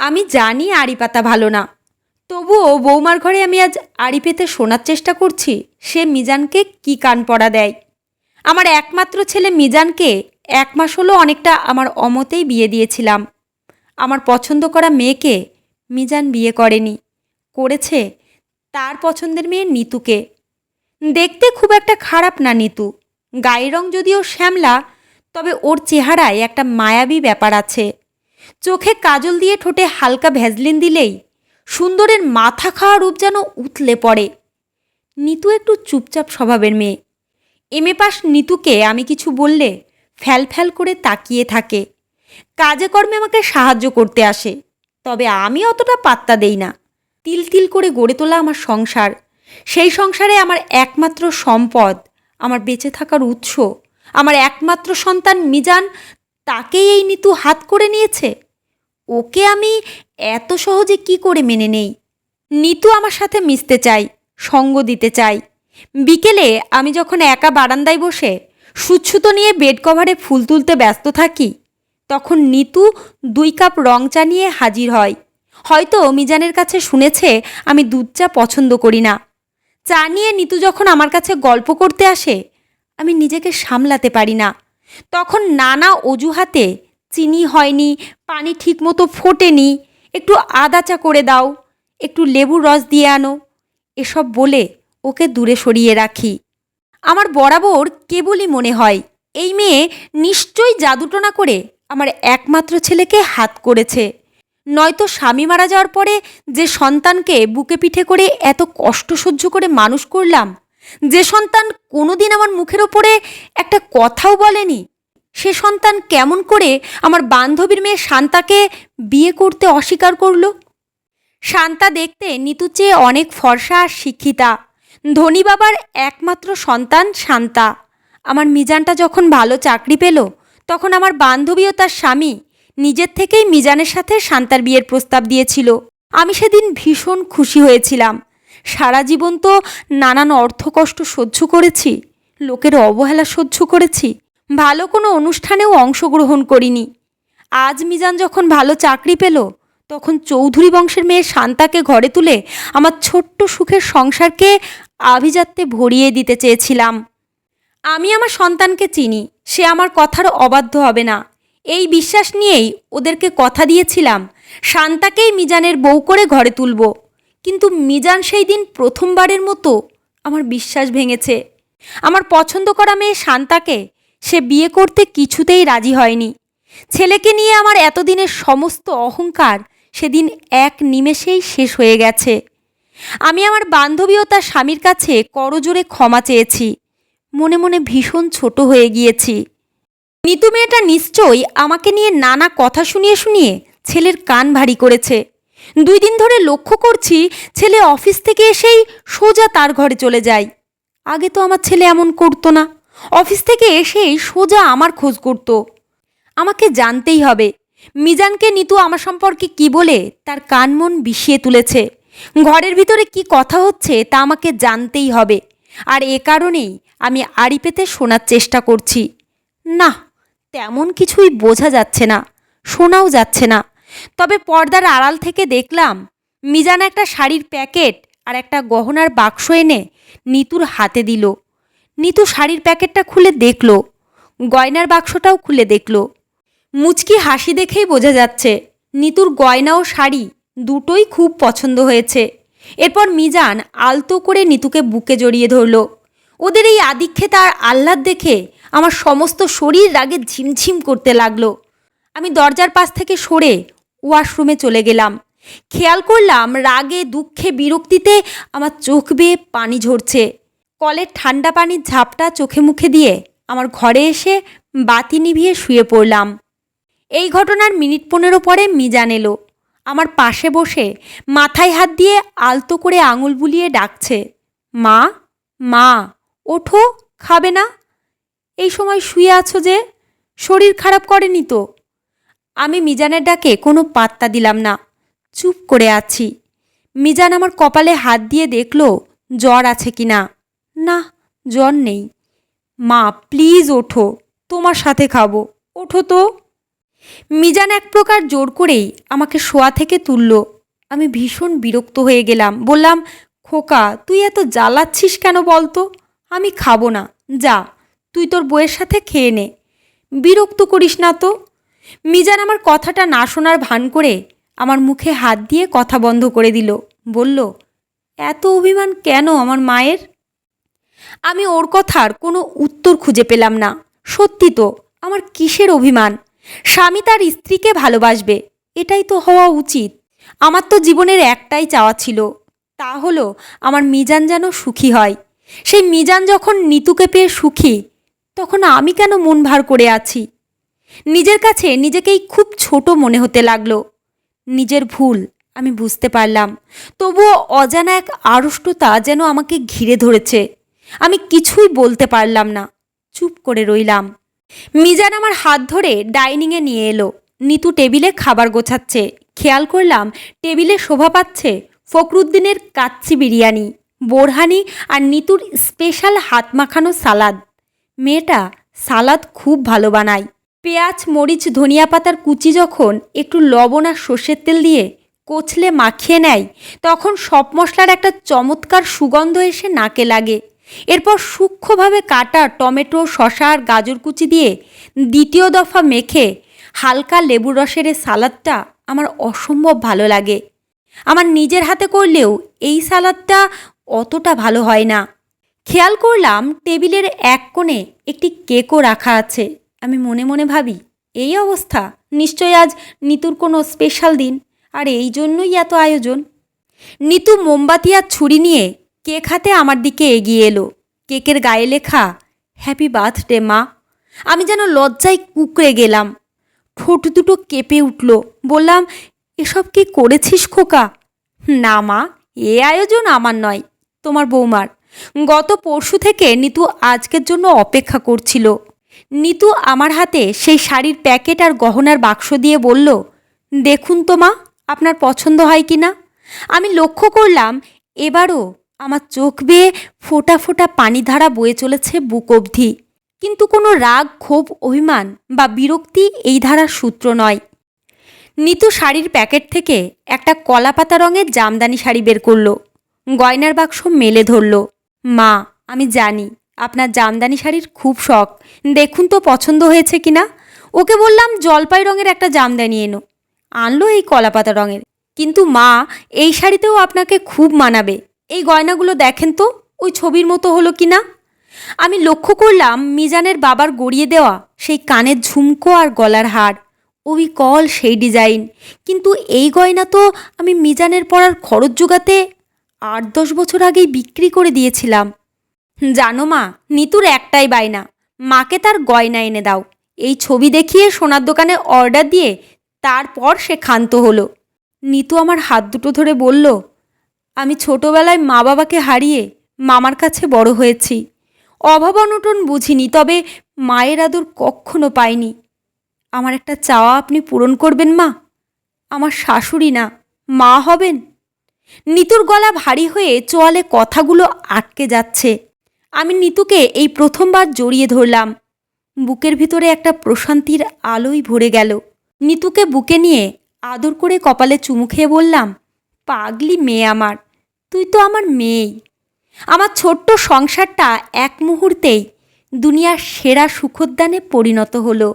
আমি জানি আড়ি পাতা ভালো না। তবুও বৌমার ঘরে আমি আজ আড়ি পেতে শোনার চেষ্টা করছি। সে মিজানকে কি কান পড়া দেয়? আমার একমাত্র ছেলে মিজানকে এক মাস হলো অনেকটা আমার অমতেই বিয়ে দিয়েছিলাম। আমার পছন্দ করা মেয়েকে মিজান বিয়ে করেনি। করেছে তার পছন্দের মেয়ে নিতুকে। দেখতে খুব একটা খারাপ না নিতু। গায়ের রং যদিও শ্যামলা, তবে ওর চেহারায় একটা মায়াবী ব্যাপার আছে। চোখে কাজল দিয়ে ঠোঁটে হালকা ভ্যাজলিন দিলেই সুন্দরের মাথা খাওয়া রূপ যেন উতলে পড়ে। নিতু একটু চুপচাপ স্বভাবের মেয়ে। এমএ পাস নিতুকে আমি কিছু বললে ফ্যাল ফ্যাল করে তাকিয়ে থাকে। কাজে কর্মে আমাকে সাহায্য করতে আসে, তবে আমি অতটা পাত্তা দেই না। তিল তিল করে গড়ে তোলা আমার সংসার, সেই সংসারে আমার একমাত্র সম্পদ, আমার বেঁচে থাকার উৎস, আমার একমাত্র সন্তান মিজান তাকেই এই নিতু হাত করে নিয়েছে? ওকে আমি এত সহজে কি করে মেনে নেই? নিতু আমার সাথে মিশতে চাই, সঙ্গ দিতে চাই। বিকেলে আমি যখন একা বারান্দায় বসে সুচ্ছুতো নিয়ে বেড কভারে ফুল তুলতে ব্যস্ত থাকি, তখন নিতু দুই কাপ রং চা নিয়ে হাজির হয়। হয়তো মিজানের কাছে শুনেছে আমি দুধ চা পছন্দ করি না। চা নিয়ে নিতু যখন আমার কাছে গল্প করতে আসে, আমি নিজেকে সামলাতে পারি না। তখন নানা অজুহাতে চিনি হয়নি, পানি ঠিকমতো ফোটেনি। একটু আদা চা করে দাও, একটু লেবুর রস দিয়ে আনো। এসব বলে ওকে দূরে সরিয়ে রাখি। আমার বরাবর কেবলই মনে হয়, এই মেয়ে নিশ্চয়ই জাদুটনা করে আমার একমাত্র ছেলেকে হাত করেছে। নয়তো স্বামী মারা যাওয়ার পরে যে সন্তানকে বুকে পিঠে করে এত কষ্ট সহ্য করে মানুষ করলাম যে সন্তান কোনোদিন আমার মুখের ওপরে একটা কথাও বলেনি, সে সন্তান কেমন করে আমার বান্ধবীর মেয়ে শান্তাকে বিয়ে করতে অস্বীকার করল? শান্তা দেখতে নিতু চেয়ে অনেক ফর্সা আর শিক্ষিতা। ধনী বাবার একমাত্র সন্তান শান্তা। আমার মিজানটা যখন ভালো চাকরি পেল, তখন আমার বান্ধবী ও তার স্বামী নিজের থেকেই মিজানের সাথে শান্তার বিয়ের প্রস্তাব দিয়েছিল। আমি সেদিন ভীষণ খুশি হয়েছিলাম। সারা জীবন তো নানান অর্থকষ্ট সহ্য করেছি, লোকের অবহেলা সহ্য করেছি, ভালো কোনো অনুষ্ঠানেও অংশগ্রহণ করিনি। আজ মিজান যখন ভালো চাকরি পেল, তখন চৌধুরী বংশের মেয়ে শান্তাকে ঘরে তুলে আমার ছোট্ট সুখের সংসারকে আভিজাত্যে ভরিয়ে দিতে চেয়েছিলাম। আমি আমার সন্তানকে চিনি, সে আমার কথার অবাধ্য হবে না। এই বিশ্বাস নিয়েই ওদেরকে কথা দিয়েছিলাম, শান্তাকেই মিজানের বউ করে ঘরে তুলব। কিন্তু মিজান সেই দিন প্রথমবারের মতো আমার বিশ্বাস ভেঙেছে। আমার পছন্দ করা মেয়ে শান্তাকে সে বিয়ে করতে কিছুতেই রাজি হয়নি। ছেলেকে নিয়ে আমার এতদিনের সমস্ত অহংকার সেদিন এক নিমেষেই শেষ হয়ে গেছে। আমি আমার বান্ধবী ও তার স্বামীর কাছে করজোরে ক্ষমা চেয়েছি। মনে মনে ভীষণ ছোট হয়ে গিয়েছি। নিতু মেয়েটা নিশ্চয়ই আমাকে নিয়ে নানা কথা শুনিয়ে শুনিয়ে ছেলের কান ভারী করেছে। দুই দিন ধরে লক্ষ্য করছি ছেলে অফিস থেকে এসেই সোজা তার ঘরে চলে যায়। আগে তো আমার ছেলে এমন করতো না। অফিস থেকে এসেই সোজা আমার খোঁজ করতো। আমাকে জানতেই হবে, মিজানকে নিতু আমার সম্পর্কে কি বলে তার কান মন বিষিয়ে তুলেছে। ঘরের ভিতরে কি কথা হচ্ছে তা আমাকে জানতেই হবে। আর এ কারণেই আমি আড়ি পেতে শোনার চেষ্টা করছি। না, তেমন কিছুই বোঝা যাচ্ছে না, শোনাও যাচ্ছে না। তবে পর্দার আড়াল থেকে দেখলাম, মিজান একটা শাড়ির প্যাকেট আর একটা গহনার বাক্স এনে নিতুর হাতে দিল। নিতু শাড়ির প্যাকেটটা খুলে দেখল, গয়নার বাক্সটাও খুলে দেখল। মুচকি হাসি দেখেই বোঝা যাচ্ছে, নিতুর গয়না ও শাড়ি দুটোই খুব পছন্দ হয়েছে। এরপর মিজান আলতো করে নিতুকে বুকে জড়িয়ে ধরল। ওদের এই আদিক্ষেতা আর আহ্লাদ দেখে আমার সমস্ত শরীর রাগে ঝিমঝিম করতে লাগল। আমি দরজার পাশ থেকে সরে ওয়াশরুমে চলে গেলাম। খেয়াল করলাম রাগে, দুঃখে, বিরক্তিতে আমার চোখ বেয়ে পানি ঝরছে। কলের ঠান্ডা পানির ঝাপটা চোখে মুখে দিয়ে আমার ঘরে এসে বাতি নিভিয়ে শুয়ে পড়লাম। এই ঘটনার মিনিট পনেরো পরে মিজান এলো। আমার পাশে বসে মাথায় হাত দিয়ে আলতো করে আঙুল বুলিয়ে ডাকছে, মা মা, ওঠো, খাবে না? এই সময় শুয়ে আছো যে, শরীর খারাপ করেনি তো? আমি মিজানের ডাকে কোনো পাত্তা দিলাম না। চুপ করে আছি। মিজান আমার কপালে হাত দিয়ে দেখল জ্বর আছে কি না না জ্বর নেই। মা, প্লিজ ওঠো, তোমার সাথে খাব। ওঠো তো। মিজান এক প্রকার জোর করেই আমাকে শোয়া থেকে তুলল। আমি ভীষণ বিরক্ত হয়ে গেলাম। বললাম, খোকা, তুই এত জ্বালাচ্ছিস কেন বলতো? আমি খাব না। যা, তুই তোর বইয়ের সাথে খেয়ে নে। বিরক্ত করিস না তো। মিজান আমার কথাটা না শোনার ভান করে আমার মুখে হাত দিয়ে কথা বন্ধ করে দিল। বলল, এত অভিমান কেন আমার মায়ের? আমি ওর কথার কোনো উত্তর খুঁজে পেলাম না। সত্যি তো, আমার কিসের অভিমান? স্বামী তার স্ত্রীকে ভালোবাসবে, এটাই তো হওয়া উচিত। আমার তো জীবনের একটাই চাওয়া ছিল, তা হলো আমার মিজান যেন সুখী হয়। সেই মিজান যখন নিতুকে পেয়ে সুখী, তখন আমি কেন মন ভার করে আছি? নিজের কাছে নিজেকেই খুব ছোট মনে হতে লাগল। নিজের ভুল আমি বুঝতে পারলাম। তবুও অজানা এক আড়ষ্টতা যেন আমাকে ঘিরে ধরেছে। আমি কিছুই বলতে পারলাম না। চুপ করে রইলাম। মিজান আমার হাত ধরে ডাইনিংয়ে নিয়ে এলো। নিতু টেবিলে খাবার গোছাচ্ছে। খেয়াল করলাম টেবিলে শোভা পাচ্ছে ফখরুদ্দিনের কাচ্চি বিরিয়ানি, বোরহানি আর নিতুর স্পেশাল হাত মাখানো সালাদ। মেয়েটা সালাদ খুব ভালো বানায়। পেঁয়াজ, মরিচ, ধনিয়া পাতার কুচি যখন একটু লবণ আর সর্ষের তেল দিয়ে কোচলে মাখিয়ে নেয়, তখন সব মশলার একটা চমৎকার সুগন্ধ এসে নাকে লাগে। এরপর সূক্ষ্মভাবে কাটা টমেটো শশা আর গাজর কুচি দিয়ে দ্বিতীয় দফা মেখে হালকা লেবুর রসের সালাদটা আমার অসম্ভব ভালো লাগে। আমার নিজের হাতে করলেও এই সালাদটা অতটা ভালো হয় না। খেয়াল করলাম টেবিলের এক কোণে একটি কেকও রাখা আছে। আমি মনে মনে ভাবি, এই অবস্থা, নিশ্চয় আজ নিতুর কোনো স্পেশাল দিন, আর এই জন্যই এত আয়োজন। নিতু মোমবাতি আর ছুরি নিয়ে কেক হাতে আমার দিকে এগিয়ে এলো। কেকের গায়ে লেখা হ্যাপি বার্থডে মা। আমি যেন লজ্জায় কুকড়ে গেলাম। ঠোঁট দুটো কেঁপে উঠল। বললাম, এসব কি করেছিস খোকা? না মা, এ আয়োজন আমার নয়, তোমার বৌমার। গত পরশু থেকে নিতু আজকের জন্য অপেক্ষা করছিল। নিতু আমার হাতে সেই শাড়ির প্যাকেট আর গহনার বাক্স দিয়ে বলল, দেখুন তো মা, আপনার পছন্দ হয় কি না? আমি লক্ষ্য করলাম, এবারও আমার চোখ বেয়ে ফোটা ফোঁটা পানিধারা বয়ে চলেছে বুক অবধি। কিন্তু কোনো রাগ, ক্ষোভ, অভিমান বা বিরক্তি এই ধারার সূত্র নয়। নিতু শাড়ির প্যাকেট থেকে একটা কলাপাতা রঙের জামদানি শাড়ি বের করল। গয়নার বাক্স মেলে ধরল, মা, আমি জানি আপনার জামদানি শাড়ির খুব শখ। দেখুন তো পছন্দ হয়েছে কিনা। ওকে বললাম, জলপাই রঙের একটা জামদানি এনো। আনলো এই কলাপাতা রঙের। কিন্তু মা, এই শাড়িতেও আপনাকে খুব মানাবে। এই গয়নাগুলো দেখেন তো, ওই ছবির মতো হলো কি না আমি লক্ষ্য করলাম, মিজানের বাবার গড়িয়ে দেওয়া সেই কানের ঝুমকো আর গলার হার। অবিকল সেই ডিজাইন। কিন্তু এই গয়না তো আমি মিজানের পড়ার খরচ জোগাতে আট দশ বছর আগেই বিক্রি করে দিয়েছিলাম। জানো মা, নিতুর একটাই বায়না। মাকে তার গয়না এনে দাও। এই ছবি দেখিয়ে সোনার দোকানে অর্ডার দিয়ে তারপর সে ক্ষান্ত হলো। নিতু আমার হাত দুটো ধরে বলল, আমি ছোটবেলায় মা বাবাকে হারিয়ে মামার কাছে বড় হয়েছি। অভাব অনটন বুঝিনি, তবে মায়ের আদর কখনো পাইনি। আমার একটা চাওয়া আপনি পূরণ করবেন মা। আমার শাশুড়ি না, মা হবেন। নিতুর গলা ভারী হয়ে চোয়ালে কথাগুলো আটকে যাচ্ছে। আমি নিতুকে এই প্রথমবার জড়িয়ে ধরলাম। বুকের ভিতরে একটা প্রশান্তির আলোই ভরে গেল। নিতুকে বুকে নিয়ে আদর করে কপালে চুমু খেয়ে বললাম, পাগলি মেয়ে আমার, তুই তো আমার মেয়েই। আমার ছোট্ট সংসারটা এক মুহূর্তেই দুনিয়ার সেরা সুখোদ্যানে পরিণত হলো।